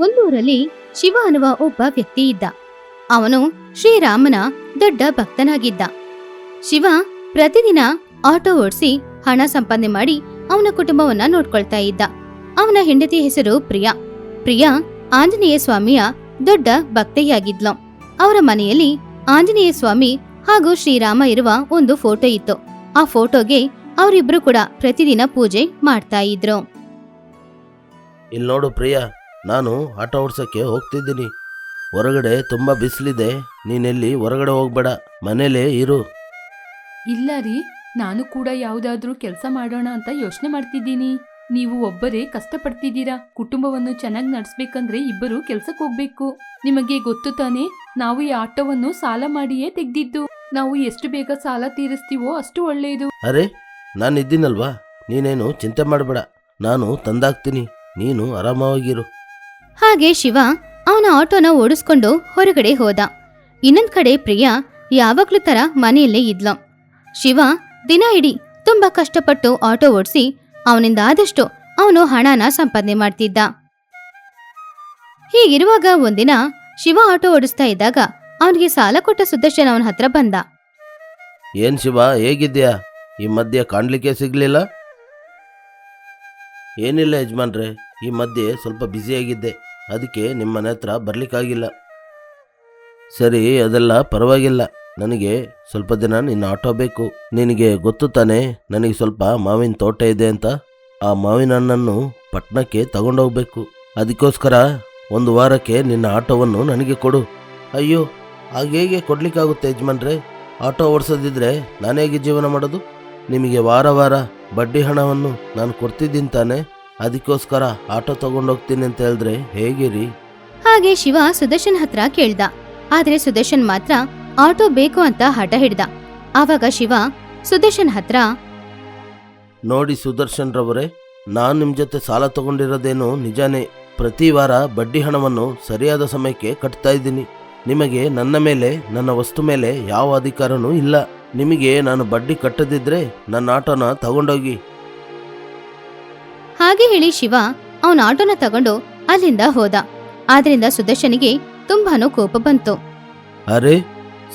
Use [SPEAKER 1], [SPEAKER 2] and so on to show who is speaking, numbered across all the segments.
[SPEAKER 1] ಒಂದೂರಲ್ಲಿ ಶಿವ ಅನ್ನುವ ಒಬ್ಬ ವ್ಯಕ್ತಿ ಇದ್ದ. ಅವನು ಶ್ರೀರಾಮನ ದೊಡ್ಡ ಭಕ್ತನಾಗಿದ್ದ. ಶಿವ ಪ್ರತಿದಿನ ಆಟೋ ಓಡಿಸಿ ಹಣ ಸಂಪಾದನೆ ಮಾಡಿ ಅವನ ಕುಟುಂಬವನ್ನ ನೋಡ್ಕೊಳ್ತಾ ಇದ್ದ. ಅವನ ಹೆಂಡತಿ ಹೆಸರು ಪ್ರಿಯಾ. ಪ್ರಿಯಾ ಆಂಜನೇಯ ಸ್ವಾಮಿಯ ದೊಡ್ಡ ಭಕ್ತೆಯಾಗಿದ್ಲು. ಅವರ ಮನೆಯಲ್ಲಿ ಆಂಜನೇಯ ಸ್ವಾಮಿ ಹಾಗೂ ಶ್ರೀರಾಮ ಇರುವ ಒಂದು ಫೋಟೋ ಇತ್ತು. ಆ ಫೋಟೋಗೆ ಅವರಿಬ್ರು ಕೂಡ ಪ್ರತಿದಿನ ಪೂಜೆ ಮಾಡ್ತಾ ಇದ್ರು.
[SPEAKER 2] ಇಲ್ಲಿ ನೋಡು ಪ್ರಿಯಾ ನಾನು ಆಟೋ ಓಡ್ಸೋಕ್ಕೆ ಹೋಗ್ತಿದ್ದೀನಿ. ಹೊರಗಡೆ ತುಂಬ ಬಿಸಿಲಿದೆ ನೀನೆಲ್ಲಿ ಹೊರಗಡೆ ಹೋಗ್ಬೇಡ ಮನೇಲೇ ಇರು.
[SPEAKER 3] ಇಲ್ಲ ರೀ ನಾನು ಕೂಡ ಯಾವುದಾದ್ರೂ ಕೆಲಸ ಮಾಡೋಣ ಅಂತ ಯೋಚನೆ ಮಾಡ್ತಿದ್ದೀನಿ. ನೀವು ಒಬ್ಬರೇ ಕಷ್ಟಪಡ್ತಿದ್ದೀರಾ? ಕುಟುಂಬವನ್ನು ಚೆನ್ನಾಗಿ ನಡೆಸ್ಬೇಕಂದ್ರೆ ಇಬ್ಬರು ಕೆಲ್ಸಕ್ಕೆ ಹೋಗ್ಬೇಕು. ನಿಮಗೆ ಗೊತ್ತು ತಾನೇ ನಾವು ಈ ಆಟೋವನ್ನು ಸಾಲ ಮಾಡಿಯೇ ತೆಗ್ದಿದ್ದು. ನಾವು ಎಷ್ಟು ಬೇಗ ಸಾಲ ತೀರಿಸ್ತೀವೋ ಅಷ್ಟು ಒಳ್ಳೆಯದು
[SPEAKER 2] ಅರೆ ನಾನು ಇದ್ದೀನಲ್ವಾ ನೀನೇನು ಚಿಂತೆ ಮಾಡಬೇಡ ನಾನು ತಂದಾಕ್ತೀನಿ ನೀನು ಆರಾಮವಾಗಿರು.
[SPEAKER 1] ಹಾಗೆ ಶಿವ ಅವನ ಆಟೋನ ಓಡಿಸ್ಕೊಂಡು ಹೊರಗಡೆ ಹೋದ. ಇನ್ನೊಂದ್ ಕಡೆ ಪ್ರಿಯಾ ಯಾವಾಗ್ಲೂ ತರ ಮನೆಯಲ್ಲೇ ಇದ್ಲು. ಶಿವ ದಿನ ಇಡೀ ತುಂಬಾ ಕಷ್ಟಪಟ್ಟು ಆಟೋ ಓಡಿಸಿ ಅವನಿಂದ ಆದಷ್ಟು ಅವನು ಹಣನ ಸಂಪಾದನೆ ಮಾಡ್ತಿದ್ದ. ಹೀಗಿರುವಾಗ ಒಂದಿನ ಶಿವ ಆಟೋ ಓಡಿಸ್ತಾ ಇದ್ದಾಗ ಅವನಿಗೆ ಸಾಲ ಕೊಟ್ಟ ಸುದರ್ಶನ್ ಅವನ ಹತ್ರ ಬಂದ.
[SPEAKER 2] ಏನು ಶಿವ ಹೇಗಿದ್ಯಾ ಈ ಮಧ್ಯೆ ಕಾಣ್ಲಿಕ್ಕೆ ಸಿಗ್ಲಿಲ್ಲ? ಏನಿಲ್ಲ ಯಜಮಾನ್ರೆ ಈ ಮಧ್ಯೆ ಸ್ವಲ್ಪ ಬ್ಯುಸಿಯಾಗಿದ್ದೆ ಅದಕ್ಕೆ ನಿಮ್ಮ ಮನೆ ಹತ್ರ ಬರಲಿಕ್ಕಾಗಿಲ್ಲ. ಸರಿ, ಅದೆಲ್ಲ ಪರವಾಗಿಲ್ಲ. ನನಗೆ ಸ್ವಲ್ಪ ದಿನ ನಿನ್ನ ಆಟೋ ಬೇಕು. ನಿನಗೆ ಗೊತ್ತು ತಾನೆ, ನನಗೆ ಸ್ವಲ್ಪ ಮಾವಿನ ತೋಟ ಇದೆ ಅಂತ. ಆ ಮಾವಿನ ಹಣ್ಣನ್ನು ಪಟ್ಟಣಕ್ಕೆ ತಗೊಂಡೋಗ್ಬೇಕು. ಅದಕ್ಕೋಸ್ಕರ ಒಂದು ವಾರಕ್ಕೆ ನಿನ್ನ ಆಟೋವನ್ನು ನನಗೆ ಕೊಡು. ಅಯ್ಯೋ ಹಾಗೇಗೆ ಹೇಗೆ ಕೊಡ್ಲಿಕ್ಕಾಗುತ್ತೆ ಯಜಮಾನ್ರೆ? ಆಟೋ ಓಡಿಸೋದಿದ್ರೆ ಹೇಗೆ ಜೀವನ ಮಾಡೋದು? ನಿಮಗೆ ವಾರ ವಾರ ಬಡ್ಡಿ ಹಣವನ್ನು ನಾನು ಕೊಡ್ತಿದ್ದೀನಿ ತಾನೆ. ಅದಕ್ಕೋಸ್ಕರ ಆಟೋ ತಗೊಂಡೋಗ್ತೀನಿ ಅಂತ ಹೇಳಿದ್ರೆ ಹೇಗೆ ರೀ
[SPEAKER 1] ಹಾಗೆ ಶಿವ ಸುದರ್ಶನ್ ಹತ್ರ ಕೇಳ್ದ. ಆದ್ರೆ ಸುದರ್ಶನ್ ಮಾತ್ರ ಆಟೋ ಬೇಕು ಅಂತ ಹಠ ಹಿಡ್ದ. ಆವಾಗ ಶಿವ ಸುದರ್ಶನ್ ಹತ್ರ
[SPEAKER 2] ನೋಡಿ ಸುದರ್ಶನ್ ರವರೇ ನಾನು ನಿಮ್ಮ ಜೊತೆ ಸಾಲ ತಗೊಂಡಿರೋದೇನು ನಿಜಾನೇ? ಪ್ರತಿ ವಾರ ಬಡ್ಡಿ ಹಣವನ್ನು ಸರಿಯಾದ ಸಮಯಕ್ಕೆ ಕಟ್ತಾ ಇದ್ದೀನಿ. ನಿಮಗೆ ನನ್ನ ಮೇಲೆ ನನ್ನ ವಸ್ತು ಮೇಲೆ ಯಾವ ಅಧಿಕಾರನೂ ಇಲ್ಲ. ನಿಮಗೆ ನಾನು ಬಡ್ಡಿ ಕಟ್ಟದಿದ್ರೆ ನನ್ನ ಆಟೋನ ತಗೊಂಡೋಗಿ
[SPEAKER 1] ಹಾಗೆ ಹೇಳಿ ಶಿವ ಅವನ ಆಟೋನ ತಗೊಂಡು ಅಲ್ಲಿಂದ ಹೋದ. ಆದ್ರಿಂದ ಸುದರ್ಶನಿಗೆ ತುಂಬಾನು ಕೋಪ ಬಂತು.
[SPEAKER 2] ಅರೆ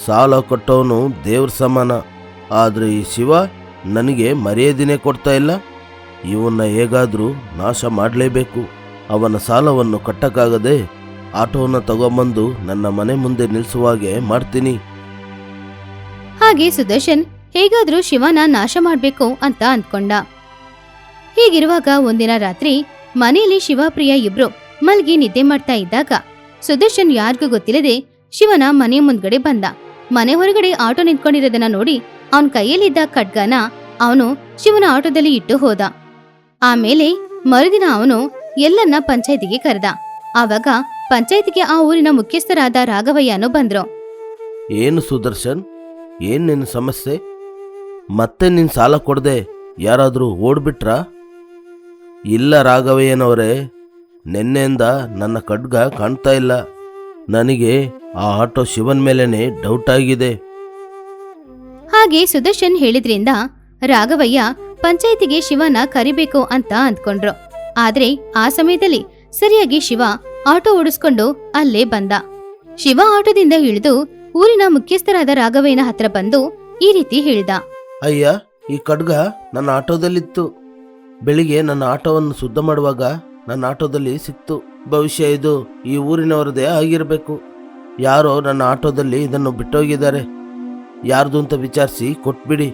[SPEAKER 2] ಸಾಲ ಕೊಟ್ಟವನು ದೇವ್ರ ಸಮಾನ. ಆದ್ರೆ ಈ ಶಿವ ನನಗೆ ಮರ್ಯಾದಿನೇ ಕೊಡ್ತಾ ಇಲ್ಲ. ಇವನ್ನ ಹೇಗಾದ್ರೂ ನಾಶ ಮಾಡಲೇಬೇಕು. ಅವನ ಸಾಲವನ್ನು ಕಟ್ಟಕ್ಕಾಗದೆ ಆಟೋನ ತಗೊಂಬಂದು ನನ್ನ ಮನೆ ಮುಂದೆ ನಿಲ್ಲಿಸುವಾಗೆ ಮಾಡ್ತೀನಿ.
[SPEAKER 1] ಹಾಗೆ ಸುದರ್ಶನ್ ಹೇಗಾದ್ರೂ ಶಿವನ ನಾಶ ಮಾಡ್ಬೇಕು ಅಂತ ಅಂದ್ಕೊಂಡ. ಹೀಗಿರುವಾಗ ಒಂದಿನ ರಾತ್ರಿ ಮನೆಯಲ್ಲಿ ಶಿವಪ್ರಿಯ ಇಬ್ರು ಮಲ್ಗಿ ನಿದ್ದೆ ಮಾಡ್ತಾ ಇದ್ದಾಗ ಸುದರ್ಶನ್ ಯಾರಿಗೂ ಗೊತ್ತಿಲ್ಲದೆ ಶಿವನ ಮನೆ ಮುಂದ್ಗಡೆ ಬಂದ. ಮನೆ ಹೊರಗಡೆ ಆಟೋ ನಿಂತ್ಕೊಂಡಿರೋದನ್ನ ನೋಡಿ ಅವನ್ ಕೈಯಲ್ಲಿದ್ದ ಖಡ್ಗನ ಅವನು ಶಿವನ ಆಟೋದಲ್ಲಿ ಇಟ್ಟು ಹೋದ. ಆಮೇಲೆ ಮರುದಿನ ಅವನು ಎಲ್ಲನ್ನ ಪಂಚಾಯತಿಗೆ ಕರೆದ. ಆವಾಗ ಪಂಚಾಯತಿಗೆ ಆ ಊರಿನ ಮುಖ್ಯಸ್ಥರಾದ ರಾಘವಯ್ಯನು ಬಂದ್ರು.
[SPEAKER 2] ಏನು ಸುದರ್ಶನ್? ಏನು ನಿನ್ನ ಸಮಸ್ಯೆ? ಮತ್ತೆ ನಿನ್ ಸಾಲ ಕೊಡದೆ ಯಾರಾದರೂ ಓಡ್ಬಿಟ್ರಾ? ಇಲ್ಲ ರಾಘವಯ್ಯನವರೇ ನಿನ್ನೆಯಿಂದ ನನ್ನ ಖಡ್ಗ ಕಾಣ್ತಾ ಇಲ್ಲ. ನನಗೆ ಆ ಆಟೋ ಶಿವನ್ ಮೇಲೇನೆ ಡೌಟ್ ಆಗಿದೆ.
[SPEAKER 1] ಹಾಗೆ ಸುದರ್ಶನ್ ಹೇಳಿದ್ರಿಂದ ರಾಘವಯ್ಯ ಪಂಚಾಯತಿಗೆ ಶಿವನ ಕರಿಬೇಕು ಅಂತ ಅಂದ್ಕೊಂಡ್ರು. ಆದ್ರೆ ಆ ಸಮಯದಲ್ಲಿ ಸರಿಯಾಗಿ ಶಿವ ಆಟೋ ಓಡಿಸ್ಕೊಂಡು ಅಲ್ಲೇ ಬಂದ. ಶಿವ ಆಟೋದಿಂದ ಇಳಿದು ಊರಿನ ಮುಖ್ಯಸ್ಥರಾದ ರಾಘವಯ್ಯನ ಹತ್ರ ಬಂದು ಈ ರೀತಿ ಹೇಳಿದ.
[SPEAKER 2] ಅಯ್ಯ ಈ ಖಡ್ಗ ನನ್ನ ಆಟೋದಲ್ಲಿತ್ತು. ಬೆಳಿಗ್ಗೆ ನನ್ನ ಆಟೋವನ್ನು ಶುದ್ಧ ಮಾಡುವಾಗ ನನ್ನ ಆಟೋದಲ್ಲಿ ಸಿಕ್ತು. ಭವಿಷ್ಯ ಇದು ಈ ಊರಿನವರದೇ ಆಗಿರಬೇಕು. ಯಾರೋ ನನ್ನ ಆಟೋದಲ್ಲಿ ಇದನ್ನು ಬಿಟ್ಟೋಗಿದ್ದಾರೆ. ಯಾರ್ದು ಅಂತ ವಿಚಾರಿಸಿ ಕೊಟ್ಬಿಡಿ.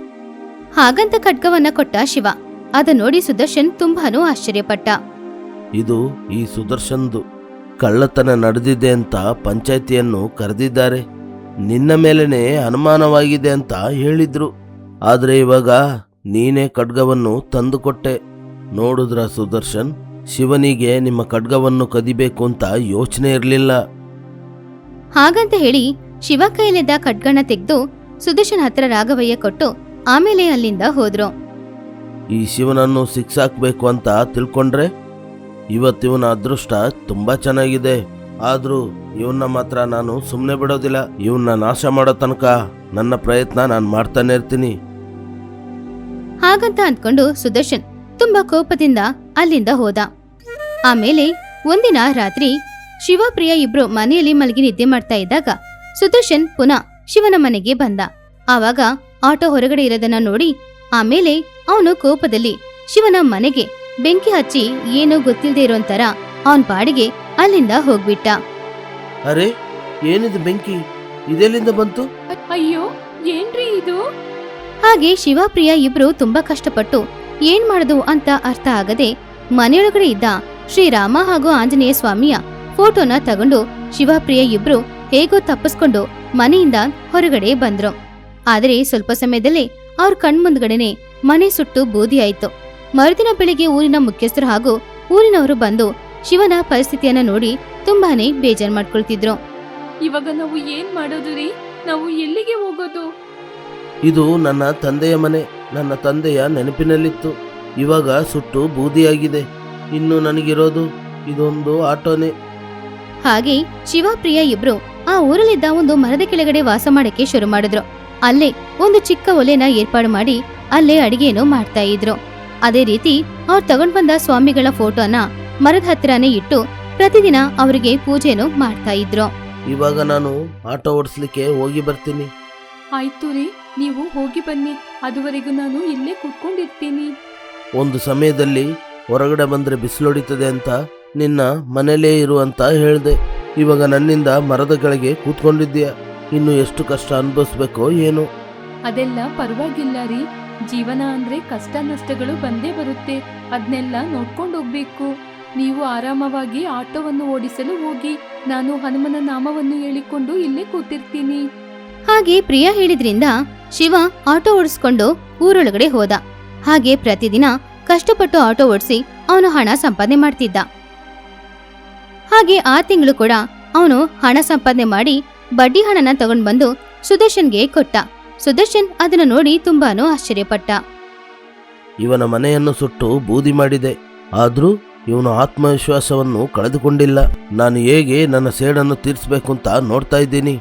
[SPEAKER 1] ಹಾಗಂತ ಖಡ್ಗವನ್ನ ಕೊಟ್ಟ ಶಿವ. ಅದ ನೋಡಿ ಸುದರ್ಶನ್ ತುಂಬಾನು ಆಶ್ಚರ್ಯಪಟ್ಟ.
[SPEAKER 2] ಇದು ಈ ಸುದರ್ಶನ್ದು. ಕಳ್ಳತನ ನಡೆದಿದೆ ಅಂತ ಪಂಚಾಯತಿಯನ್ನು ಕರೆದಿದ್ದಾರೆ. ನಿನ್ನ ಮೇಲೇನೆ ಅನುಮಾನವಾಗಿದೆ ಅಂತ ಹೇಳಿದ್ರು. ಆದ್ರೆ ಇವಾಗ ನೀನೇ ಖಡ್ಗವನ್ನು ತಂದುಕೊಟ್ಟೆ. ನೋಡುದ್ರ ಸುದರ್ಶನ್? ಶಿವನಿಗೆ ನಿಮ್ಮ ಖಡ್ಗವನ್ನು ಕದಿಬೇಕು ಅಂತ ಯೋಚನೆ ಇರಲಿಲ್ಲ.
[SPEAKER 1] ಹಾಗಂತ ಹೇಳಿ ಶಿವ ಕೈಲಿದ್ದ ಖಡ್ಗನ ತೆಗೆದು ಸುದರ್ಶನ್ ಹತ್ರ ರಾಘವಯ್ಯ ಕೊಟ್ಟು ಆಮೇಲೆ ಅಲ್ಲಿಂದ ಹೋದ್ರು.
[SPEAKER 2] ಈ ಶಿವನನ್ನು ಸಿಕ್ಸಾಕ್ಬೇಕು ಅಂತ ತಿಳ್ಕೊಂಡ್ರೆ ಇವತ್ತಿವನ ಅದೃಷ್ಟ ತುಂಬಾ ಚೆನ್ನಾಗಿದೆ. ಆದ್ರೂ ಇವನ್ನ ಮಾತ್ರ ನಾನು ಸುಮ್ಮನೆ ಬಿಡೋದಿಲ್ಲ. ಇವನ್ನ ನಾಶ ಮಾಡೋ ತನಕ ನನ್ನ ಪ್ರಯತ್ನ ನಾನು ಮಾಡ್ತಾನೆ ಇರ್ತೀನಿ.
[SPEAKER 1] ಹಾಗಂತ ಅಂದ್ಕೊಂಡು ಸುದರ್ಶನ್ ತುಂಬಾ ಕೋಪದಿಂದ ಅಲ್ಲಿಂದ ಹೋದ. ಆಮೇಲೆ ಒಂದಿನ ರಾತ್ರಿ ಶಿವಪ್ರಿಯ ಇಬ್ರು ಮನೆಯಲ್ಲಿ ಮಲಗಿ ನಿದ್ದೆ ಮಾಡ್ತಾ ಇದ್ದಾಗ ಸುದರ್ಶನ್ ಪುನಃ ಶಿವನ ಮನೆಗೆ ಬಂದ. ಆವಾಗ ಆಟೋ ಹೊರಗಡೆ ಇರೋದನ್ನ ನೋಡಿ ಆಮೇಲೆ ಅವನು ಕೋಪದಲ್ಲಿ ಶಿವನ ಮನೆಗೆ ಬೆಂಕಿ ಹಚ್ಚಿ ಏನೂ ಗೊತ್ತಿಲ್ಲದೆ ಇರೋ ತರ ಅವನ್ ಪಾಡಿಗೆ ಅಲ್ಲಿಂದ ಹೋಗ್ಬಿಟ್ಟ.
[SPEAKER 2] ಅರೆ ಏನಿದು ಬೆಂಕಿ? ಇದೆಲ್ಲಿಂದ ಬಂತು?
[SPEAKER 3] ಅಯ್ಯೋ ಏನ್ರಿ ಇದು?
[SPEAKER 1] ಹಾಗೆ ಶಿವಪ್ರಿಯ ಇಬ್ರು ತುಂಬಾ ಕಷ್ಟಪಟ್ಟು ಏನ್ ಮಾಡುದು ಅಂತ ಅರ್ಥ ಆಗದೆ ಮನೆಯೊಳಗಡೆ ಇದ್ದ ಶ್ರೀರಾಮ ಹಾಗೂ ಆಂಜನೇಯ ಸ್ವಾಮಿಯ ಫೋಟೋನ ತಗೊಂಡು ಶಿವಪ್ರಿಯ ಇಬ್ರು ಹೇಗೋ ತಪ್ಪಿಸ್ಕೊಂಡು ಮನೆಯಿಂದ ಹೊರಗಡೆ ಬಂದ್ರು. ಆದರೆ ಸ್ವಲ್ಪ ಸಮಯದಲ್ಲೇ ಅವ್ರ ಕಣ್ಮುಂದ್ಗಡೆನೆ ಮನೆ ಸುಟ್ಟು ಬೂದಿ ಆಯ್ತು. ಮರುದಿನ ಬೆಳಿಗ್ಗೆ ಊರಿನ ಮುಖ್ಯಸ್ಥರು ಹಾಗೂ ಊರಿನವರು ಬಂದು ಶಿವನ ಪರಿಸ್ಥಿತಿಯನ್ನ ನೋಡಿ ತುಂಬಾನೇ ಬೇಜಾರ್ ಮಾಡ್ಕೊಳ್ತಿದ್ರು.
[SPEAKER 3] ಇವಾಗ ನಾವು ಏನ್ ಮಾಡೋದು ರೀ? ನಾವು ಎಲ್ಲಿಗೆ ಹೋಗೋದು?
[SPEAKER 2] ಇದು ನನ್ನ ತಂದೆಯ ಮನೆ. ನನ್ನ ತಂದೆಯ ನೆನಪಿನಲ್ಲಿತ್ತು. ಇವಾಗ ಸುಟ್ಟು ಬೂದಿಯಾಗಿದೆ. ಇನ್ನು ನನಗಿರೋದು ಇದೊಂದು ಆಟೋನೇ.
[SPEAKER 1] ಹಾಗೆ ಶಿವಪ್ರಿಯ ಇಬ್ರು ಆ ಊರಲ್ಲಿದ್ದ ಒಂದು ಮರದ ಕೆಳಗಡೆ ವಾಸ ಮಾಡಕ್ಕೆ ಶುರು ಮಾಡಿದ್ರು. ಅಲ್ಲೇ ಒಂದು ಚಿಕ್ಕ ಒಲೆನ ಏರ್ಪಾಡು ಮಾಡಿ ಅಲ್ಲೇ ಅಡಿಗೆಯನ್ನು ಮಾಡ್ತಾ ಇದ್ರು. ಅದೇ ರೀತಿ ಅವ್ರು ತಗೊಂಡ್ ಬಂದ ಸ್ವಾಮಿಗಳ ಫೋಟೋನ ಮರದ ಹತ್ತಿರನೇ ಇಟ್ಟು ಪ್ರತಿದಿನ ಅವರಿಗೆ ಪೂಜೆಯನ್ನು ಮಾಡ್ತಾ ಇದ್ರು.
[SPEAKER 2] ಇವಾಗ ನಾನು ಆಟೋ ಓಡಿಸ್ಲಿಕ್ಕೆ ಹೋಗಿ ಬರ್ತೀನಿ.
[SPEAKER 3] ಆಯ್ತು ರೀ. ನೀವು ಹೋಗಿ ಬನ್ನಿ. ಅದುವರೆಗೂ ನಾನು ಇಲ್ಲೇ ಕೂತ್ಕೊಂಡಿರ್ತೀನಿ.
[SPEAKER 2] ಒಂದು ಸಮಯದಲ್ಲಿ ಹೊರಗಡೆ ಬಂದರೆ ಬಿಸಿಲೊಡಿತದೆ ಅಂತ ನಿನ್ನ ಮನೇಲೇ ಇರು ಅಂತ ಹೇಳಿದೆ. ಇವಾಗ ನನ್ನಿಂದ ಮರದ ಕೆಳಗೆ ಕೂತ್ಕೊಂಡಿದ್ದೀಯ. ಇನ್ನು ಎಷ್ಟು ಕಷ್ಟ ಅನುಭವಿಸ್ಬೇಕೋ ಏನು.
[SPEAKER 3] ಅದೆಲ್ಲ ಪರವಾಗಿಲ್ಲ ರೀ. ಜೀವನ ಅಂದ್ರೆ ಕಷ್ಟ ನಷ್ಟಗಳು ಬಂದೇ ಬರುತ್ತೆ. ಅದನ್ನೆಲ್ಲ ನೋಡ್ಕೊಂಡು ಹೋಗ್ಬೇಕು. ನೀವು ಆರಾಮವಾಗಿ ಆಟೋವನ್ನು ಓಡಿಸಲು ಹೋಗಿ. ನಾನು ಹನುಮನ ನಾಮವನ್ನು ಹೇಳಿಕೊಂಡು ಇಲ್ಲೇ ಕೂತಿರ್ತೀನಿ.
[SPEAKER 1] ಹಾಗೆ ಪ್ರಿಯಾ ಹೇಳಿದ್ರಿಂದ ಶಿವ ಆಟೋ ಓಡಿಸ್ಕೊಂಡು ಊರೊಳಗಡೆ ಹೋದ. ಹಾಗೆ ಪ್ರತಿದಿನ ಕಷ್ಟಪಟ್ಟು ಆಟೋ ಓಡಿಸಿ ಅವನು ಹಣ ಸಂಪಾದನೆ ಮಾಡ್ತಿದ್ದ. ಹಾಗೆ ಆ ತಿಂಗಳು ಕೂಡ ಅವನು ಹಣ ಸಂಪಾದನೆ ಮಾಡಿ ಬಡ್ಡಿ ಹಣನ ತಗೊಂಡ್ ಬಂದು ಸುದರ್ಶನ್ಗೆ ಕೊಟ್ಟ. ಸುದರ್ಶನ್ ಅದನ್ನ ನೋಡಿ ತುಂಬಾನು ಆಶ್ಚರ್ಯಪಟ್ಟ.
[SPEAKER 2] ಇವನ ಮನೆಯನ್ನು ಸುಟ್ಟು ಬೂದಿ ಮಾಡಿದೆ. ಆದರೂ ಇವನು ಆತ್ಮವಿಶ್ವಾಸವನ್ನು ಕಳೆದುಕೊಂಡಿಲ್ಲ. ನಾನು ಹೇಗೆ ನನ್ನ ಸೇಡನ್ನು ತೀರಿಸಬೇಕು ಅಂತ ನೋಡ್ತಾ ಇದ್ದೀನಿ.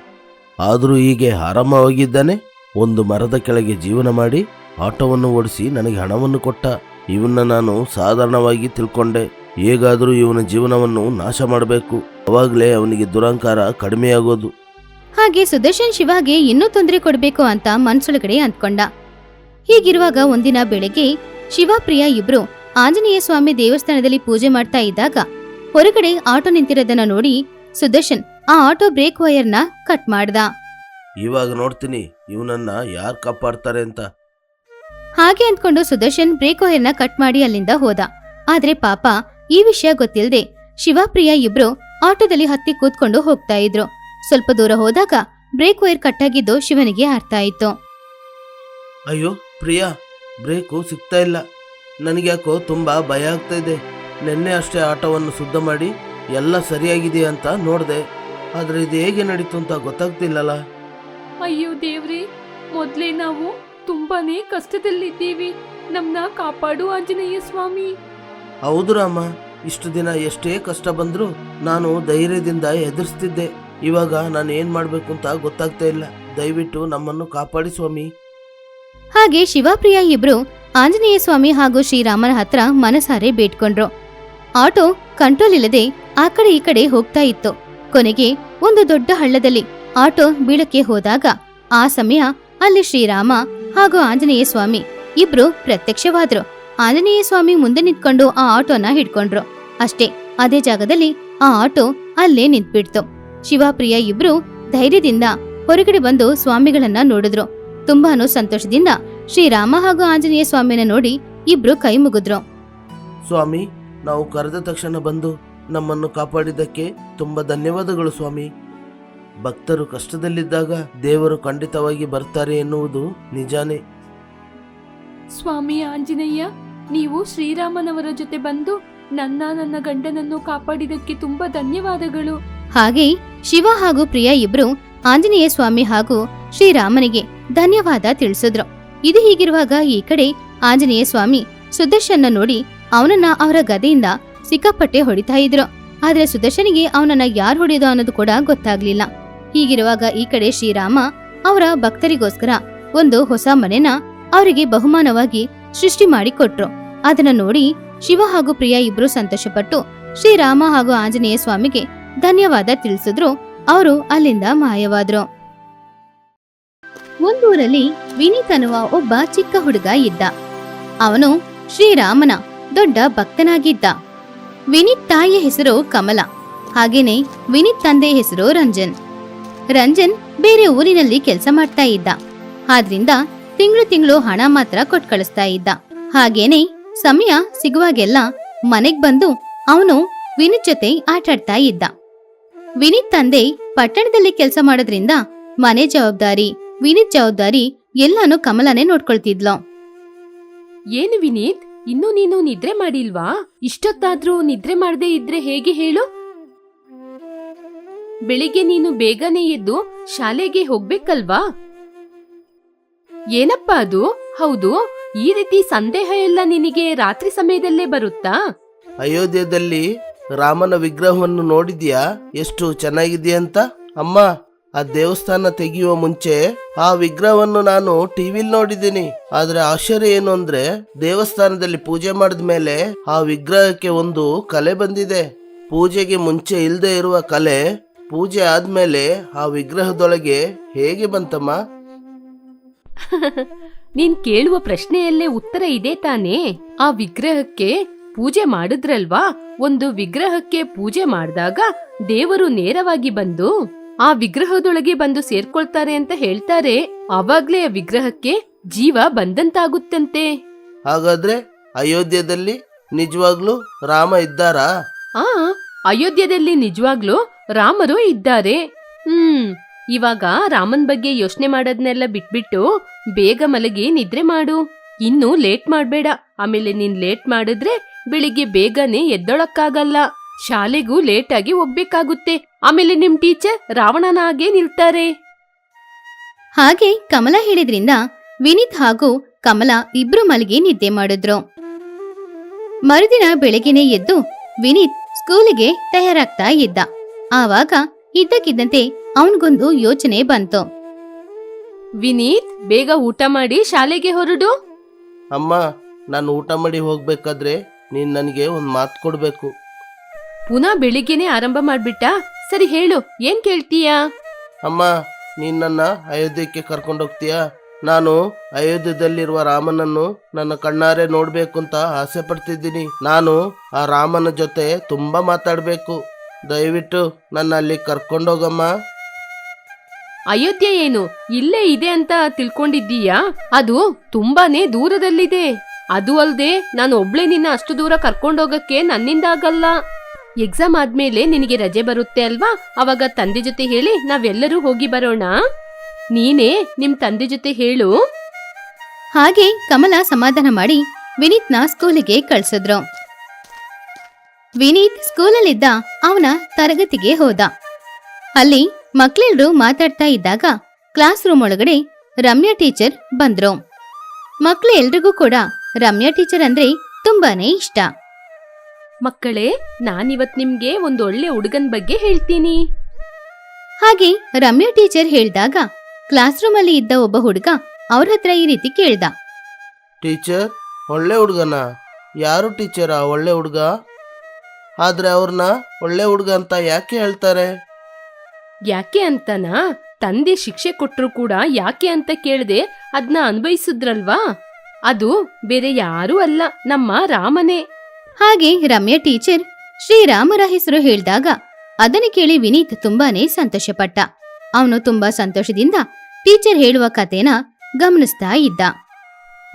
[SPEAKER 2] ಆದರೂ ಹೀಗೆ ಆರಾಮವಾಗಿದ್ದಾನೆ? ಒಂದು ಮರದ ಕೆಳಗೆ ಜೀವನ ಮಾಡಿ ಆಟೋವನ್ನು ಓಡಿಸಿ ನನಗೆ ಹಣವನ್ನು ಕೊಟ್ಟ. ಇವನ್ನ ನಾನು ಸಾಧಾರಣವಾಗಿ ತಿಳ್ಕೊಂಡೆ. ಹೇಗಾದರೂ ಇವನ ಜೀವನವನ್ನು ನಾಶ ಮಾಡಬೇಕು. ಅವಾಗಲೇ ಅವನಿಗೆ ದುರಂಕಾರ ಕಡಿಮೆಯಾಗೋದು.
[SPEAKER 1] ಹಾಗೆ ಸುದರ್ಶನ್ ಶಿವಾಗೆ ಇನ್ನೂ ತೊಂದರೆ ಕೊಡಬೇಕು ಅಂತ ಮನ್ಸೊಳಗಡೆ ಅಂದ್ಕೊಂಡ. ಹೀಗಿರುವಾಗ ಒಂದಿನ ಬೆಳಗ್ಗೆ ಶಿವಪ್ರಿಯ ಇಬ್ರು ಆಂಜನೇಯ ಸ್ವಾಮಿ ದೇವಸ್ಥಾನದಲ್ಲಿ ಪೂಜೆ ಮಾಡ್ತಾ ಇದ್ದಾಗ ಹೊರಗಡೆ ಆಟೋ ನಿಂತಿರೋದನ್ನ ನೋಡಿ ಸುದರ್ಶನ್ ಆ ಆಟೋ ಬ್ರೇಕ್ ವೈರ್ನ ಕಟ್ ಮಾಡ್ದ.
[SPEAKER 2] ಇವಾಗ ನೋಡ್ತೀನಿ ಇವನನ್ನ ಯಾರು ಕಾಪಾಡ್ತಾರೆ ಅಂತ.
[SPEAKER 1] ಹಾಗೆ ಅಂದ್ಕೊಂಡು ಸುದರ್ಶನ್ ಬ್ರೇಕ್ ವೈರ್ನ ಕಟ್ ಮಾಡಿ ಅಲ್ಲಿಂದ ಹೋದ. ಆದ್ರೆ ಪಾಪ ಈ ವಿಷಯ ಗೊತ್ತಿಲ್ಲದೆ ಶಿವಪ್ರಿಯ ಇಬ್ರು ಆಟೋದಲ್ಲಿ ಹತ್ತಿ ಕೂತ್ಕೊಂಡು ಹೋಗ್ತಾ ಇದ್ರು. ಸ್ವಲ್ಪ ದೂರ ಹೋದಾಗ ಬ್ರೇಕ್ ವೈರ್ ಕಟ್ಟಾಗಿದ್ದು ಶಿವನಿಗೆ ಅರ್ಥ ಆಯ್ತು.
[SPEAKER 2] ಅಯ್ಯೋ ಪ್ರಿಯಾ ಬ್ರೇಕು ಸಿಗ್ತಾ ಇಲ್ಲ. ನನಗ್ಯಾಕೋ ತುಂಬ ಭಯ ಆಗ್ತಾ ಇದೆ. ನಿನ್ನೆ ಅಷ್ಟೇ ಆಟೋವನ್ನು ಶುದ್ಧ ಮಾಡಿ ಎಲ್ಲ ಸರಿಯಾಗಿದೆ ಅಂತ ನೋಡಿದೆ. ಆದರೆ ಇದು ಹೇಗೆ ನಡೀತು ಅಂತ ಗೊತ್ತಾಗ್ತಿಲ್ಲಲ್ಲ
[SPEAKER 3] ಅಯ್ಯೋ ದೇವ್ರಿ ಮೊದ್ಲೇ ನಾವು ತುಂಬಾನೇ ಕಷ್ಟದಲ್ಲಿದ್ದೀವಿ. ನಮ್ನ ಕಾಪಾಡು ಆಂಜನೇಯ ಸ್ವಾಮಿ.
[SPEAKER 2] ಹೌದು ರಾಮ ಇಷ್ಟು ದಿನ ಎಷ್ಟೇ ಕಷ್ಟ ಬಂದರೂ ನಾನು ಧೈರ್ಯದಿಂದ ಎದುರಿಸ್ತಿದ್ದೆ. ಇವಾಗ ನಾನು ಏನು ಮಾಡಬೇಕು ಅಂತ ಗೊತ್ತಾಗ್ತಾ ಇಲ್ಲ. ದಯವಿಟ್ಟು ನಮ್ಮನ್ನು ಕಾಪಾಡಿ ಸ್ವಾಮಿ.
[SPEAKER 1] ಹಾಗೆ ಶಿವಪ್ರಿಯ ಇಬ್ರು ಆಂಜನೇಯ ಸ್ವಾಮಿ ಹಾಗೂ ಶ್ರೀರಾಮನ ಹತ್ರ ಮನಸಾರೆ ಬೇಡ್ಕೊಂಡ್ರು. ಆಟೋ ಕಂಟ್ರೋಲ್ ಇಲ್ಲದೆ ಆ ಕಡೆ ಈ ಕಡೆ ಹೋಗ್ತಾ ಇತ್ತು. ಕೊನೆಗೆ ಒಂದು ದೊಡ್ಡ ಹಳ್ಳದಲ್ಲಿ ಆಟೋ ಬೀಳಕ್ಕೆ ಹೋದಾಗ ಆ ಸಮಯ ಅಲ್ಲಿ ಶ್ರೀರಾಮ ಹಾಗೂ ಆಂಜನೇಯ ಸ್ವಾಮಿ ಇಬ್ರು ಪ್ರತ್ಯಕ್ಷವಾದ್ರು. ಆಂಜನೇಯ ಸ್ವಾಮಿ ಮುಂದೆ ನಿಂತ್ಕೊಂಡು ಆ ಆಟೋನ ಹಿಡ್ಕೊಂಡ್ರು. ಅಷ್ಟೇ, ಅದೇ ಜಾಗದಲ್ಲಿ ಆ ಆಟೋ ಅಲ್ಲೇ ನಿಂತ್ಬಿಡ್ತು. ಶಿವಪ್ರಿಯ ಇಬ್ರು ಧೈರ್ಯದಿಂದ ಹೊರಗಡೆ ಬಂದು ಸ್ವಾಮಿಗಳನ್ನ ನೋಡಿದ್ರು. ತುಂಬಾನು ಸಂತೋಷದಿಂದ ಶ್ರೀರಾಮ ಹಾಗೂ ಆಂಜನೇಯ ಸ್ವಾಮಿನ ನೋಡಿ ಇಬ್ರು ಕೈ ಮುಗಿದ್ರು.
[SPEAKER 2] ಸ್ವಾಮಿ, ನಾವು ಕರೆದ ತಕ್ಷಣ ಬಂದು ನಮ್ಮನ್ನು ಕಾಪಾಡಿದ್ದಕ್ಕೆ ತುಂಬ ಧನ್ಯವಾದಗಳು ಸ್ವಾಮಿ. ಭಕ್ತರು ಕಷ್ಟದಲ್ಲಿದ್ದಾಗ ದೇವರು ಖಂಡಿತವಾಗಿ ಬರ್ತಾರೆ ಎನ್ನುವುದು ನಿಜಾನೇ.
[SPEAKER 3] ಸ್ವಾಮಿ ಆಂಜನೇಯ ನೀವು ಶ್ರೀರಾಮನವರ ಜೊತೆ ಬಂದು ನನ್ನ ನನ್ನ ಗಂಡನನ್ನು ಕಾಪಾಡಿದಕ್ಕೆ ತುಂಬಾ ಧನ್ಯವಾದಗಳು.
[SPEAKER 1] ಹಾಗೆ ಶಿವ ಹಾಗೂ ಪ್ರಿಯಾ ಇಬ್ರು ಆಂಜನೇಯ ಸ್ವಾಮಿ ಹಾಗೂ ಶ್ರೀರಾಮನಿಗೆ ಧನ್ಯವಾದ ತಿಳಿಸಿದ್ರು. ಇದು ಹೀಗಿರುವಾಗ ಈ ಕಡೆ ಆಂಜನೇಯ ಸ್ವಾಮಿ ಸುದರ್ಶನ್ನ ನೋಡಿ ಅವನನ್ನ ಅವರ ಗದೆಯಿಂದ ಸಿಕ್ಕಾಪಟ್ಟೆ ಹೊಡಿತಾ ಇದ್ರು. ಆದ್ರೆ ಸುದರ್ಶನಿಗೆ ಅವನನ್ನ ಯಾರು ಹೊಡೆಯೋದು ಅನ್ನೋದು ಕೂಡ ಗೊತ್ತಾಗ್ಲಿಲ್ಲ. ಹೀಗಿರುವಾಗ ಈ ಕಡೆ ಶ್ರೀರಾಮ ಅವರ ಭಕ್ತರಿಗೋಸ್ಕರ ಒಂದು ಹೊಸ ಮನೆನ ಅವರಿಗೆ ಬಹುಮಾನವಾಗಿ ಸೃಷ್ಟಿ ಮಾಡಿ ಕೊಟ್ರು ಅದನ್ನ ನೋಡಿ ಶಿವ ಹಾಗೂ ಪ್ರಿಯಾ ಇಬ್ರು ಸಂತೋಷಪಟ್ಟು ಶ್ರೀರಾಮ ಹಾಗೂ ಆಂಜನೇಯ ಸ್ವಾಮಿಗೆ ಧನ್ಯವಾದ ತಿಳಿಸಿದ್ರು. ಅವರು ಅಲ್ಲಿಂದ ಮಾಯವಾದ್ರು. ಒಂದೂರಲ್ಲಿ ವಿನೀತ್ ಅನ್ನುವ ಒಬ್ಬ ಚಿಕ್ಕ ಹುಡುಗ ಇದ್ದ. ಅವನು ಶ್ರೀರಾಮನ ದೊಡ್ಡ ಭಕ್ತನಾಗಿದ್ದ. ವಿನೀತ್ ತಾಯಿಯ ಹೆಸರು ಕಮಲ. ಹಾಗೇನೆ ವಿನೀತ್ ತಂದೆ ಹೆಸರು ರಂಜನ್. ರಂಜನ್ ಬೇರೆ ಊರಿನಲ್ಲಿ ಕೆಲಸ ಮಾಡ್ತಾ ಇದ್ದ. ಆದ್ರಿಂದ ತಿಂಗಳು ತಿಂಗಳು ಹಣ ಮಾತ್ರ ಕೊಟ್ ಕಳಿಸ್ತಾ ಇದ್ದ. ಹಾಗೇನೆ ಸಮಯ ಸಿಗುವಾಗೆಲ್ಲ ಮನೆಗ್ ಬಂದು ಅವನು ವಿನೀತ್ ಜೊತೆ ಆಟಾಡ್ತಾ ಇದ್ದ. ವಿನೀತ್ ತಂದೆ ಪಟ್ಟಣದಲ್ಲಿ ಕೆಲಸ ಮಾಡೋದ್ರಿಂದ ಮನೆ ಜವಾಬ್ದಾರಿ, ವಿನೀತ್ ಜವಾಬ್ದಾರಿ ಎಲ್ಲಾನು ಕಮಲನೇ ನೋಡ್ಕೊಳ್ತಿದ್ಲು.
[SPEAKER 3] ಏನು ವಿನೀತ್? ಇನ್ನೂ ನೀನು ನಿದ್ರೆ ಮಾಡಿಲ್ವಾ? ಇಷ್ಟೊತ್ತಾದ್ರೂ ನಿದ್ರೆ ಮಾಡದೆ ಇದ್ರೆ ಹೇಗೆ ಹೇಳು? ಬೆಳಿಗ್ಗೆ ನೀನು ಬೇಗನೆ ಎದ್ದು ಶಾಲೆಗೆ ಹೋಗ್ಬೇಕಲ್ವಾ? ಏನಪ್ಪ ಅದು? ಹೌದು, ಈ ರೀತಿ ಸಂದೇಹ ಎಲ್ಲ ನಿನಗೆ ರಾತ್ರಿ ಸಮಯದಲ್ಲೇ ಬರುತ್ತಾ?
[SPEAKER 2] ಅಯೋಧ್ಯದಲ್ಲಿ ರಾಮನ ವಿಗ್ರಹವನ್ನು ನೋಡಿದ್ಯಾ? ಎಷ್ಟು ಚೆನ್ನಾಗಿದೆ ಅಂತ ಅಮ್ಮ ಆ ದೇವಸ್ಥಾನ ತೆಗೆಯುವ ಮುಂಚೆ ಆ ವಿಗ್ರಹವನ್ನು ನಾನು ಟಿವಿಲ್ ನೋಡಿದ್ದೀನಿ. ಆದ್ರೆ ಆಶ್ಚರ್ಯ ಏನು ಅಂದ್ರೆ ದೇವಸ್ಥಾನದಲ್ಲಿ ಪೂಜೆ ಮಾಡಿದ ಮೇಲೆ ಆ ವಿಗ್ರಹಕ್ಕೆ ಒಂದು ಕಲೆ ಬಂದಿದೆ. ಪೂಜೆಗೆ ಮುಂಚೆ ಇಲ್ಲದೆ ಇರುವ ಕಲೆ ಪೂಜೆ ಆದ್ಮೇಲೆ ಆ ವಿಗ್ರಹದೊಳಗೆ ಹೇಗೆ ಬಂತಮ್ಮ?
[SPEAKER 3] ನೀನ್ ಕೇಳುವ ಪ್ರಶ್ನೆಯಲ್ಲೇ ಉತ್ತರ ಇದೆ ತಾನೇ. ಆ ವಿಗ್ರಹಕ್ಕೆ ಪೂಜೆ ಮಾಡಿದ್ರಲ್ವಾ? ಒಂದು ವಿಗ್ರಹಕ್ಕೆ ಪೂಜೆ ಮಾಡಿದಾಗ ದೇವರು ನೇರವಾಗಿ ಬಂದು ಆ ವಿಗ್ರಹದೊಳಗೆ ಬಂದು ಸೇರ್ಕೊಳ್ತಾರೆ ಅಂತ ಹೇಳ್ತಾರೆ ಅವಾಗ್ಲೇ ಆ ವಿಗ್ರಹಕ್ಕೆ ಜೀವ ಬಂದಂತಾಗುತ್ತಂತೆ.
[SPEAKER 2] ಹಾಗಾದ್ರೆ ಅಯೋಧ್ಯದಲ್ಲಿ ನಿಜವಾಗ್ಲೂ ರಾಮ ಇದ್ದಾರಾ?
[SPEAKER 3] ಆ ಅಯೋಧ್ಯದಲ್ಲಿ ನಿಜವಾಗ್ಲೂ ರಾಮರು ಇದ್ದಾರೆ. ಹ್ಮ್ ಇವಾಗ ರಾಮನ್ ಬಗ್ಗೆ ಯೋಚನೆ ಮಾಡೋದ್ನೆಲ್ಲ ಬಿಟ್ಬಿಟ್ಟು ಬೇಗ ಮಲಗಿ ನಿದ್ರೆ ಮಾಡು. ಇನ್ನು ಲೇಟ್ ಮಾಡ್ಬೇಡ. ಆಮೇಲೆ ನೀನ್ ಲೇಟ್ ಮಾಡಿದ್ರೆ ಬೆಳಿಗ್ಗೆ ಬೇಗನೆ ಎದ್ದೊಳಕ್ಕಾಗಲ್ಲ. ಶಾಲೆಗೂ ಲೇಟಾಗಿ ಆಗಿ ಹೋಗ್ಬೇಕಾಗುತ್ತೆ ಆಮೇಲೆ ನಿಮ್ ಟೀಚರ್ ರಾವಣನ ಹಾಗೆ ನಿಲ್ತಾರೆ.
[SPEAKER 1] ಹಾಗೆ ಕಮಲ ಹೇಳಿದ್ರಿಂದ ವಿನೀತ್ ಹಾಗೂ ಕಮಲ ಇಬ್ರು ಮಲಗಿ ನಿದ್ದೆ ಮಾಡಿದ್ರು. ಮರುದಿನ ಬೆಳಗ್ಗೆನೆ ಎದ್ದು ವಿನೀತ್ ಸ್ಕೂಲಿಗೆ ತಯಾರಾಗ್ತಾ ಇದ್ದ. ಆವಾಗ ಇದ್ದಕ್ಕಿದ್ದಂತೆ ಅವನಿಗೊಂದು ಯೋಚನೆ ಬಂತು.
[SPEAKER 3] ವಿನೀತ್ ಬೇಗ ಊಟ ಮಾಡಿ ಶಾಲೆಗೆ ಹೊರಡು.
[SPEAKER 2] ಅಮ್ಮ ನಾನು ಊಟ ಮಾಡಿ ಹೋಗ್ಬೇಕಾದ್ರೆ ನೀನ್ ನನಗೆ ಒಂದು ಮಾತು ಕೊಡ್ಬೇಕು.
[SPEAKER 3] ಪುನಃ ಬೆಳಿಗ್ಗೆನೆ ಆರಂಭ ಮಾಡ್ಬಿಟ್ಟ? ಸರಿ ಹೇಳು ಏನ್ ಕೇಳ್ತೀಯಾ?
[SPEAKER 2] ಅಮ್ಮ ನೀನ್ ನನ್ನ ಅಯೋಧ್ಯಕ್ಕೆ ಕರ್ಕೊಂಡೋಗ್ತೀಯಾ ನಾನು ಅಯೋಧ್ಯದಲ್ಲಿರುವ ರಾಮನನ್ನು ನನ್ನ ಕಣ್ಣಾರೆ ನೋಡ್ಬೇಕು ಅಂತ ಆಸೆ ಪಡ್ತಿದ್ದೀನಿ. ನಾನು ಆ ರಾಮನ ಜೊತೆ ತುಂಬಾ ಮಾತಾಡ್ಬೇಕು. ದಯವಿಟ್ಟು ನನ್ನ ಅಲ್ಲಿ ಕರ್ಕೊಂಡೋಗಮ್ಮ
[SPEAKER 3] ಅಯೋಧ್ಯೆ ಏನು? ಇಲ್ಲೇ ಇದೆ ಅಂತ ತಿಳ್ಕೊಂಡಿದ್ದೀಯಾ? ಅದು ತುಂಬಾನೇ ದೂರದಲ್ಲಿದೆ. ಅದು ಅಲ್ದೆ ನಾನು ಒಬ್ಳೆ ನಿನ್ನ ಅಷ್ಟು ದೂರ ಕರ್ಕೊಂಡೋಗಕ್ಕೆ ನನ್ನಿಂದ ಆಗಲ್ಲ. ಎಕ್ಸಾಮ್ ಆದ್ಮೇಲೆ ನಿನಗೆ ರಜೆ ಬರುತ್ತೆ ಅಲ್ವಾ? ಅವಾಗ ತಂದೆ ಜೊತೆ ಹೇಳಿ ನಾವೆಲ್ಲರೂ ಹೋಗಿ ಬರೋಣ. ನೀನೇ ನಿಮ್ ತಂದೆ ಜೊತೆ ಹೇಳು.
[SPEAKER 1] ಹಾಗೆ ಕಮಲ ಸಮಾಧಾನ ಮಾಡಿ ವಿನೀತ್ನ ಸ್ಕೂಲಿಗೆ ಕಳ್ಸಿದ್ರು. ವಿನೀತ್ ಸ್ಕೂಲಲ್ಲಿದ್ದ ಅವನ ತರಗತಿಗೆ ಹೋದ. ಅಲ್ಲಿ ಮಕ್ಳೆಲ್ರು ಮಾತಾಡ್ತಾ ಇದ್ದಾಗ ಕ್ಲಾಸ್ ರೂಮ್ ಒಳಗಡೆ ರಮ್ಯಾ ಟೀಚರ್ ಬಂದ್ರು. ಮಕ್ಳು ಎಲ್ರಿಗೂ ಕೂಡ ರಮ್ಯಾ ಟೀಚರ್ ಅಂದ್ರೆ ತುಂಬಾನೇ ಇಷ್ಟ.
[SPEAKER 3] ಮಕ್ಕಳೇ ನಾನಿವತ್ ನಿಮ್ಗೆ ಒಂದು ಒಳ್ಳೆ ಹುಡುಗನ್ ಬಗ್ಗೆ ಹೇಳ್ತೀನಿ.
[SPEAKER 1] ಹಾಗೆ ರಮ್ಯಾ ಟೀಚರ್ ಹೇಳ್ದಾಗ ಕ್ಲಾಸ್ ರೂಮ್ ಅಲ್ಲಿ ಇದ್ದ ಒಬ್ಬ ಹುಡುಗ ಅವ್ರ ಹತ್ರ ಈ ರೀತಿ ಕೇಳ್ದ.
[SPEAKER 2] ಟೀಚರ್ ಒಳ್ಳೆ ಹುಡುಗನ? ಯಾರು ಟೀಚರ ಒಳ್ಳೆ ಹುಡುಗ? ಆದ್ರೆ ಅವ್ರನ್ನ ಒಳ್ಳೆ ಹುಡುಗ ಅಂತ ಯಾಕೆ ಹೇಳ್ತಾರೆ?
[SPEAKER 3] ಯಾಕೆ ಅಂತನಾ? ತಂದೆ ಶಿಕ್ಷೆ ಕೊಟ್ರು ಕೂಡ ಯಾಕೆ ಅಂತ ಕೇಳದೆ ಅದನ್ನ ಅನ್ಭವಿಸಿದ್ರಲ್ವಾ ಅದು ಬೇರೆ ಯಾರೂ ಅಲ್ಲ ನಮ್ಮ ರಾಮನೇ.
[SPEAKER 1] ಹಾಗೆ ರಮ್ಯ ಟೀಚರ್ ಶ್ರೀರಾಮರ ಹೆಸರು ಹೇಳಿದಾಗ ಅದನ್ನು ಕೇಳಿ ವಿನೀತ್ ತುಂಬಾನೇ ಸಂತೋಷಪಟ್ಟ. ಅವನು ತುಂಬಾ ಸಂತೋಷದಿಂದ ಟೀಚರ್ ಹೇಳುವ ಕಥೆನ ಗಮನಿಸ್ತಾ ಇದ್ದ.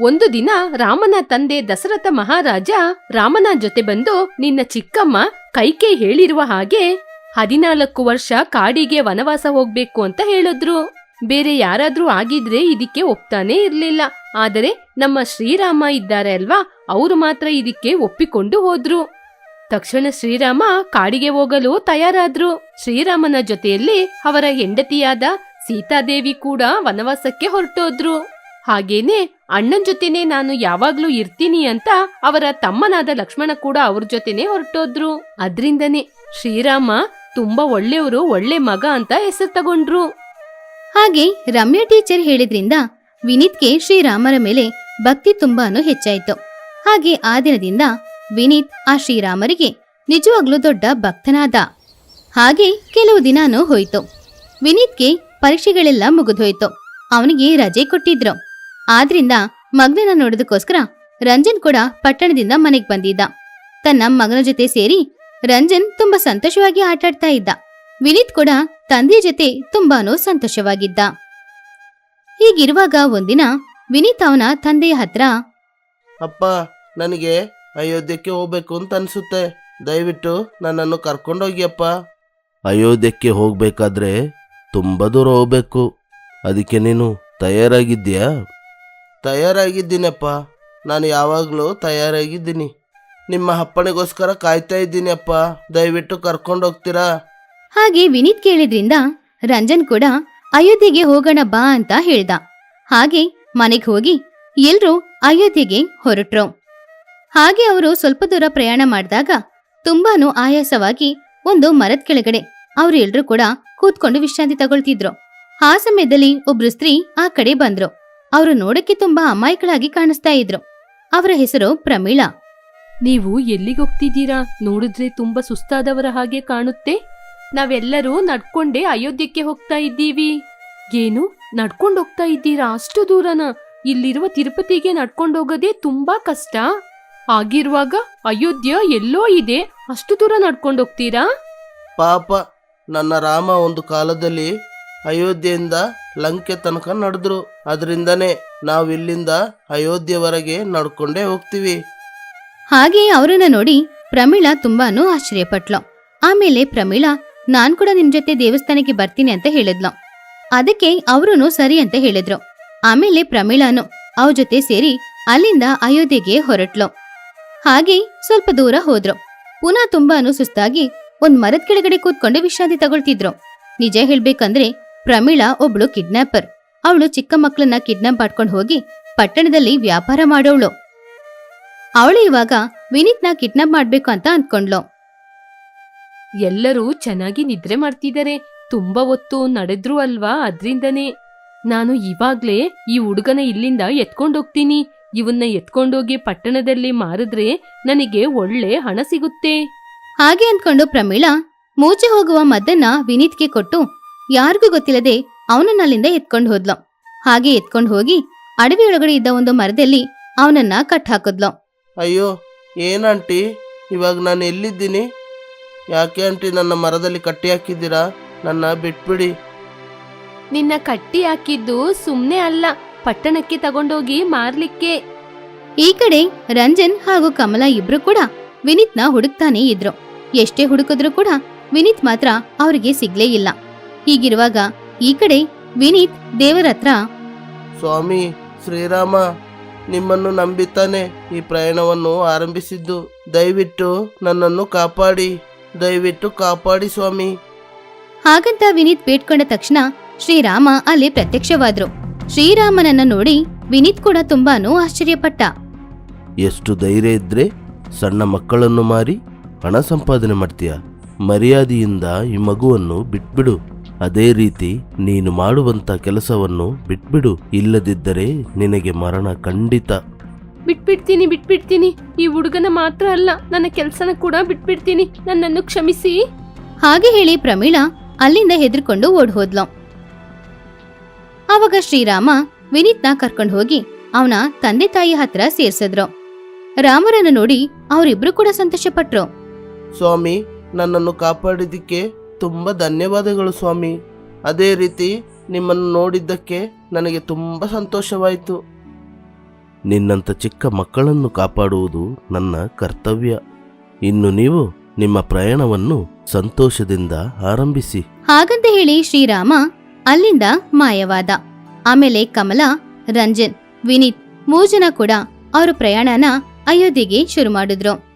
[SPEAKER 3] ಒಂದು ದಿನ ರಾಮನ ತಂದೆ ದಶರಥ ಮಹಾರಾಜ ರಾಮನ ಜೊತೆ ಬಂದು ನಿನ್ನ ಚಿಕ್ಕಮ್ಮ ಕೈಕೆ ಹೇಳಿರುವ ಹಾಗೆ ಹದಿನಾಲ್ಕು ವರ್ಷ ಕಾಡಿಗೆ ವನವಾಸ ಹೋಗ್ಬೇಕು ಅಂತ ಹೇಳಿದ್ರು. ಬೇರೆ ಯಾರಾದರೂ ಆಗಿದ್ರೆ ಇದಕ್ಕೆ ಒಪ್ತಾನೇ ಇರಲಿಲ್ಲ. ಆದರೆ ನಮ್ಮ ಶ್ರೀರಾಮ ಇದ್ದಾರೆ ಅಲ್ವಾ? ಅವರು ಮಾತ್ರ ಇದಕ್ಕೆ ಒಪ್ಪಿಕೊಂಡು ಹೋದ್ರು. ತಕ್ಷಣ ಶ್ರೀರಾಮ ಕಾಡಿಗೆ ಹೋಗಲು ತಯಾರಾದ್ರು. ಶ್ರೀರಾಮನ ಜೊತೆಯಲ್ಲಿ ಅವರ ಹೆಂಡತಿಯಾದ ಸೀತಾದೇವಿ ಕೂಡ ವನವಾಸಕ್ಕೆ ಹೊರಟೋದ್ರು. ಹಾಗೇನೆ ಅಣ್ಣನ್ ಜೊತೆನೆ ನಾನು ಯಾವಾಗ್ಲೂ ಇರ್ತೀನಿ ಅಂತ ಅವರ ತಮ್ಮನಾದ ಲಕ್ಷ್ಮಣ ಕೂಡ ಅವ್ರ ಜೊತೆನೆ ಹೊರಟೋದ್ರು. ಅದ್ರಿಂದನೇ ಶ್ರೀರಾಮ ತುಂಬಾ ಒಳ್ಳೆಯವರು, ಒಳ್ಳೆ ಮಗ ಅಂತ ಹೆಸರು ತಗೊಂಡ್ರು.
[SPEAKER 1] ಹಾಗೆ ರಮ್ಯಾ ಟೀಚರ್ ಹೇಳಿದ್ರಿಂದ ವಿನೀತ್ಗೆ ಶ್ರೀರಾಮರ ಮೇಲೆ ಭಕ್ತಿ ತುಂಬಾನು ಹೆಚ್ಚಾಯಿತು. ಹಾಗೆ ಆ ದಿನದಿಂದ ವಿನೀತ್ ಆ ಶ್ರೀರಾಮರಿಗೆ ನಿಜವಾಗ್ಲೂ ದೊಡ್ಡ ಭಕ್ತನಾದ. ಹಾಗೆ ಕೆಲವು ದಿನಾನೂ ಹೋಯ್ತು. ವಿನೀತ್ಗೆ ಪರೀಕ್ಷೆಗಳೆಲ್ಲ ಮುಗಿದೋಯ್ತು. ಅವನಿಗೆ ರಜೆ ಕೊಟ್ಟಿದ್ರು. ಆದ್ರಿಂದ ಮಗನನ್ನ ನೋಡೋದಕ್ಕೋಸ್ಕರ ರಂಜನ್ ಕೂಡ ಪಟ್ಟಣದಿಂದ ಮನೆಗೆ ಬಂದಿದ್ದ. ತನ್ನ ಮಗನ ಜೊತೆ ಸೇರಿ ರಂಜನ್ ತುಂಬಾ ಸಂತೋಷವಾಗಿ ಆಟಾಡ್ತಾ ಇದ್ದ. ವಿನೀತ್ ಕೂಡ ತಂದೆಯ ಜೊತೆ ತುಂಬಾನೋ ಸಂತೋಷವಾಗಿದ್ದ. ಹೀಗಿರುವಾಗ ಒಂದಿನ ವಿನೀತ್ ಅವನ ತಂದೆಯ ಹತ್ರ
[SPEAKER 2] ಅಪ್ಪ ನನಗೆ ಅಯೋಧ್ಯಕ್ಕೆ ಹೋಗ್ಬೇಕು ಅಂತ ಅನ್ಸುತ್ತೆ. ದಯವಿಟ್ಟು ನನ್ನನ್ನು ಕರ್ಕೊಂಡೋಗಿಯಪ್ಪ. ಅಯೋಧ್ಯಕ್ಕೆ ಹೋಗ್ಬೇಕಾದ್ರೆ ತುಂಬ ದೂರ ಹೋಗ್ಬೇಕು. ಅದಕ್ಕೆ ನೀನು ತಯಾರಾಗಿದ್ದೀಯಾ? ತಯಾರಾಗಿದ್ದೀನಪ್ಪ. ನಾನು ಯಾವಾಗಲೂ ತಯಾರಾಗಿದ್ದೀನಿ. ನಿಮ್ಮ ಅಪ್ಪಣೆಗೋಸ್ಕರ ಕಾಯ್ತಾ ಇದ್ದೀನಿ ಅಪ್ಪ ದಯವಿಟ್ಟು ಕರ್ಕೊಂಡೋಗ್ತೀರಾ?
[SPEAKER 1] ಹಾಗೆ ವಿನೀತ್ ಕೇಳಿದ್ರಿಂದ ರಂಜನ್ ಕೂಡ ಅಯೋಧ್ಯೆಗೆ ಹೋಗೋಣ ಬಾ ಅಂತ ಹೇಳ್ದ. ಹಾಗೆ ಮನೆಗೆ ಹೋಗಿ ಎಲ್ರೂ ಅಯೋಧ್ಯೆಗೆ ಹೊರಟ್ರು. ಹಾಗೆ ಅವರು ಸ್ವಲ್ಪ ದೂರ ಪ್ರಯಾಣ ಮಾಡಿದಾಗ ತುಂಬಾನು ಆಯಾಸವಾಗಿ ಒಂದು ಮರದ ಕೆಳಗಡೆ ಅವ್ರು ಎಲ್ರೂ ಕೂಡ ಕೂತ್ಕೊಂಡು ವಿಶ್ರಾಂತಿ ತಗೊಳ್ತಿದ್ರು. ಆ ಸಮಯದಲ್ಲಿ ಒಬ್ರು ಸ್ತ್ರೀ ಆ ಕಡೆ ಬಂದ್ರು. ಅವರು ನೋಡಕ್ಕೆ ತುಂಬಾ ಅಮಾಯಕಳಾಗಿ ಕಾಣಿಸ್ತಾ ಇದ್ರು. ಅವರ ಹೆಸರು ಪ್ರಮೀಳಾ.
[SPEAKER 3] ನೀವು ಎಲ್ಲಿಗೆ ಹೋಗ್ತಿದ್ದೀರಾ? ನೋಡಿದ್ರೆ ತುಂಬಾ ಸುಸ್ತಾದವರ ಹಾಗೆ ಕಾಣುತ್ತೆ. ನಾವೆಲ್ಲರೂ ನಡ್ಕೊಂಡೇ ಅಯೋಧ್ಯಕ್ಕೆ ಹೋಗ್ತಾ ಇದ್ದೀವಿ. ಏನು? ನಡ್ಕೊಂಡು ಹೋಗ್ತಾ ಇದ್ದೀರಾ? ಅಷ್ಟು ದೂರನ? ಇಲ್ಲಿರುವ ತಿರುಪತಿಗೆ ನಡ್ಕೊಂಡು ಹೋಗೋದೇ ತುಂಬಾ ಕಷ್ಟ. ಆಗಿರುವಾಗ ಅಯೋಧ್ಯ ಎಲ್ಲೋ ಇದೆ. ಅಷ್ಟು ದೂರ ನಡ್ಕೊಂಡು ಹೋಗ್ತೀರಾ?
[SPEAKER 2] ಪಾಪ ನನ್ನ ರಾಮ ಒಂದು ಕಾಲದಲ್ಲಿ ಅಯೋಧ್ಯೆಯಿಂದ ಲಂಕೆ ತನಕ ನಡೆದ್ರು. ಅದರಿಂದನೇ ನಾವು ಇಲ್ಲಿಂದ ಅಯೋಧ್ಯೆವರೆಗೆ ನಡ್ಕೊಂಡೇ ಹೋಗ್ತೀವಿ.
[SPEAKER 1] ಹಾಗೆ ಅವರನ್ನ ನೋಡಿ ಪ್ರಮೀಳಾ ತುಂಬಾನು ಆಶ್ಚರ್ಯಪಟ್ಲು. ಆಮೇಲೆ ಪ್ರಮೀಳಾ ನಾನ್ ಕೂಡ ನಿಮ್ ಜೊತೆ ದೇವಸ್ಥಾನಕ್ಕೆ ಬರ್ತೀನಿ ಅಂತ ಹೇಳಿದ್ಲು. ಅದಕ್ಕೆ ಅವರೂ ಸರಿ ಅಂತ ಹೇಳಿದ್ರು. ಆಮೇಲೆ ಪ್ರಮೀಳಾನು ಅವ್ ಜೊತೆ ಸೇರಿ ಅಲ್ಲಿಂದ ಅಯೋಧ್ಯೆಗೆ ಹೊರಟ್ಲು. ಹಾಗೆ ಸ್ವಲ್ಪ ದೂರ ಹೋದ್ರು. ಪುನಃ ತುಂಬಾನು ಸುಸ್ತಾಗಿ ಒಂದ್ ಮರದ ಕೆಳಗಡೆ ಕೂತ್ಕೊಂಡು ವಿಶ್ರಾಂತಿ ತಗೊಳ್ತಿದ್ರು. ನಿಜ ಹೇಳ್ಬೇಕಂದ್ರೆ ಪ್ರಮೀಳಾ ಒಬ್ಳು ಕಿಡ್ನಾಪರ್. ಅವಳು ಚಿಕ್ಕ ಮಕ್ಕಳನ್ನ ಕಿಡ್ನಾಪ್ ಮಾಡ್ಕೊಂಡು ಹೋಗಿ ಪಟ್ಟಣದಲ್ಲಿ ವ್ಯಾಪಾರ ಮಾಡೋಳು. ಅವಳು ಇವಾಗ ವಿನೀತ್ನ ಕಿಡ್ನಾಪ್ ಮಾಡ್ಬೇಕು ಅಂತ ಅಂದ್ಕೊಂಡ್ಲು
[SPEAKER 3] ಎಲ್ಲರೂ ಚೆನ್ನಾಗಿ ನಿದ್ರೆ ಮಾಡ್ತಿದ್ದಾರೆ. ತುಂಬಾ ಹೊತ್ತು ನಡೆದ್ರು ಅಲ್ವಾ ಅದ್ರಿಂದನೇ. ನಾನು ಇವಾಗ್ಲೇ ಈ ಹುಡುಗನ ಇಲ್ಲಿಂದ ಎತ್ಕೊಂಡೋಗ್ತೀನಿ. ಇವನ್ನ ಎತ್ಕೊಂಡೋಗಿ ಪಟ್ಟಣದಲ್ಲಿ ಮಾರಿದ್ರೆ ನನಗೆ ಒಳ್ಳೆ ಹಣ ಸಿಗುತ್ತೆ.
[SPEAKER 1] ಹಾಗೆ ಅಂದ್ಕೊಂಡು ಪ್ರಮೀಳಾ ಮೂಚೆ ಹೋಗುವ ಮದ್ದನ್ನ ವಿನೀತ್ಗೆ ಕೊಟ್ಟು ಯಾರಿಗೂ ಗೊತ್ತಿಲ್ಲದೆ ಅವನನ್ನ ಅಲ್ಲಿಂದ ಎತ್ಕೊಂಡು ಹೋದ್ಲು. ಹಾಗೆ ಎತ್ಕೊಂಡು ಹೋಗಿ ಅಡವಿಯೊಳಗಡೆ ಇದ್ದ ಒಂದು ಮರದಲ್ಲಿ ಅವನನ್ನ ಕಟ್ ಹಾಕಿದ್ಲು.
[SPEAKER 2] ಅಯ್ಯೋ ಏನಂಟಿ ಇವಾಗ ನಾನು ಎಲ್ಲಿದ್ದೀನಿ? ಯಾಕೆ ಆಂಟಿ ನನ್ನ ಮರದಲ್ಲಿ ಕಟ್ಟಿ ಹಾಕಿದ್ದೀರಾ? ನನ್ನ ಬಿಟ್ಬಿಡಿ.
[SPEAKER 3] ನಿನ್ನ ಕಟ್ಟಿ ಹಾಕಿದ್ದು ಸುಮ್ನೆ ಅಲ್ಲ ಪಟ್ಟಣಕ್ಕೆ ತಗೊಂಡೋಗಿ ಮಾರ್ಲಿಕ್ಕೆ.
[SPEAKER 1] ಈ ಕಡೆ ರಂಜನ್ ಹಾಗೂ ಕಮಲ ಇಬ್ರು ಕೂಡ ವಿನೀತ್ನ ಹುಡುಕ್ತಾನೆ ಇದ್ರು. ಎಷ್ಟೇ ಹುಡುಕಿದ್ರು ಕೂಡ ವಿನೀತ್ ಮಾತ್ರ ಅವರಿಗೆ ಸಿಗ್ಲೇ ಇಲ್ಲ. ಹೀಗಿರುವಾಗ ಈ ಕಡೆ ವಿನೀತ್ ದೇವರ ಹತ್ರ
[SPEAKER 2] ಸ್ವಾಮಿ ಶ್ರೀರಾಮ ನಿಮ್ಮನ್ನು ನಂಬಿತಾನೆ ಈ ಪ್ರಯಾಣವನ್ನು ಆರಂಭಿಸಿದ್ದು. ದಯವಿಟ್ಟು ನನ್ನನ್ನು ಕಾಪಾಡಿ. ದಯವಿಟ್ಟು ಕಾಪಾಡಿ ಸ್ವಾಮಿ.
[SPEAKER 1] ಹಾಗಂತ ವಿನೀತ್ ಬೇಡ್ಕೊಂಡ ತಕ್ಷಣ ಶ್ರೀರಾಮ ಅಲ್ಲಿ ಪ್ರತ್ಯಕ್ಷವಾದ್ರು. ಶ್ರೀರಾಮನನ್ನ ನೋಡಿ ವಿನೀತ್ ಕೂಡ ತುಂಬಾನು ಆಶ್ಚರ್ಯಪಟ್ಟ.
[SPEAKER 2] ಎಷ್ಟು ಧೈರ್ಯ ಇದ್ರೆ ಸಣ್ಣ ಮಕ್ಕಳನ್ನು ಮಾರಿ ಹಣ ಸಂಪಾದನೆ ಮಾಡ್ತೀಯ? ಮರ್ಯಾದೆಯಿಂದ ಈ ಮಗುವನ್ನು ಬಿಟ್ಬಿಡು. ಅದೇ ರೀತಿ ನೀನು ಮಾಡುವಂತ ಕೆಲಸವನ್ನು ಬಿಟ್ಬಿಡು. ಇಲ್ಲದಿದ್ದರೆ ನಿನಗೆ ಮರಣ ಖಂಡಿತ.
[SPEAKER 3] ಬಿಟ್ಬಿಡ್ತೀನಿ ಬಿಟ್ಬಿಡ್ತೀನಿ. ಈ ಹುಡುಗನ ಮಾತ್ರ ಅಲ್ಲ ನನ್ನ ಕೆಲ್ಸನ ಕೂಡ ಬಿಟ್ಬಿಡ್ತೀನಿ. ನನ್ನನ್ನು ಕ್ಷಮಿಸಿ.
[SPEAKER 1] ಹಾಗೆ ಹೇಳಿ ಪ್ರಮೀಳಾ ಅಲ್ಲಿಂದ ಹೆದರ್ಕೊಂಡು ಓಡ್ ಹೋದ್ಲು ಆವಾಗ ಶ್ರೀರಾಮ ವಿನೀತ್ನ ಕರ್ಕೊಂಡು ಹೋಗಿ ಅವನ ತಂದೆ ತಾಯಿ ಹತ್ರ ಸೇರ್ಸಿದ್ರು. ರಾಮರನ್ನು ನೋಡಿ ಅವರಿಬ್ರು ಕೂಡ ಸಂತೋಷ ಪಟ್ರು
[SPEAKER 2] ಸ್ವಾಮಿ ನನ್ನನ್ನು ಕಾಪಾಡಿದ್ದಕ್ಕೆ ತುಂಬ ಧನ್ಯವಾದಗಳು ಸ್ವಾಮಿ. ಅದೇ ರೀತಿ ನಿಮ್ಮನ್ನು ನೋಡಿದ್ದಕ್ಕೆ ನನಗೆ ತುಂಬ ಸಂತೋಷವಾಯಿತು. ನಿನ್ನಂಥ ಚಿಕ್ಕ ಮಕ್ಕಳನ್ನು ಕಾಪಾಡುವುದು ನನ್ನ ಕರ್ತವ್ಯ. ಇನ್ನು ನೀವು ನಿಮ್ಮ ಪ್ರಯಾಣವನ್ನು ಸಂತೋಷದಿಂದ ಆರಂಭಿಸಿ.
[SPEAKER 1] ಹಾಗಂತ ಹೇಳಿ ಶ್ರೀರಾಮ ಅಲ್ಲಿಂದ ಮಾಯವಾದ. ಆಮೇಲೆ ಕಮಲಾ, ರಂಜನ್, ವಿನೀತ್ ಮೂರ್ ಜನ ಕೂಡ ಅವರ ಪ್ರಯಾಣನ ಅಯೋಧ್ಯೆಗೆ ಶುರು ಮಾಡಿದ್ರು.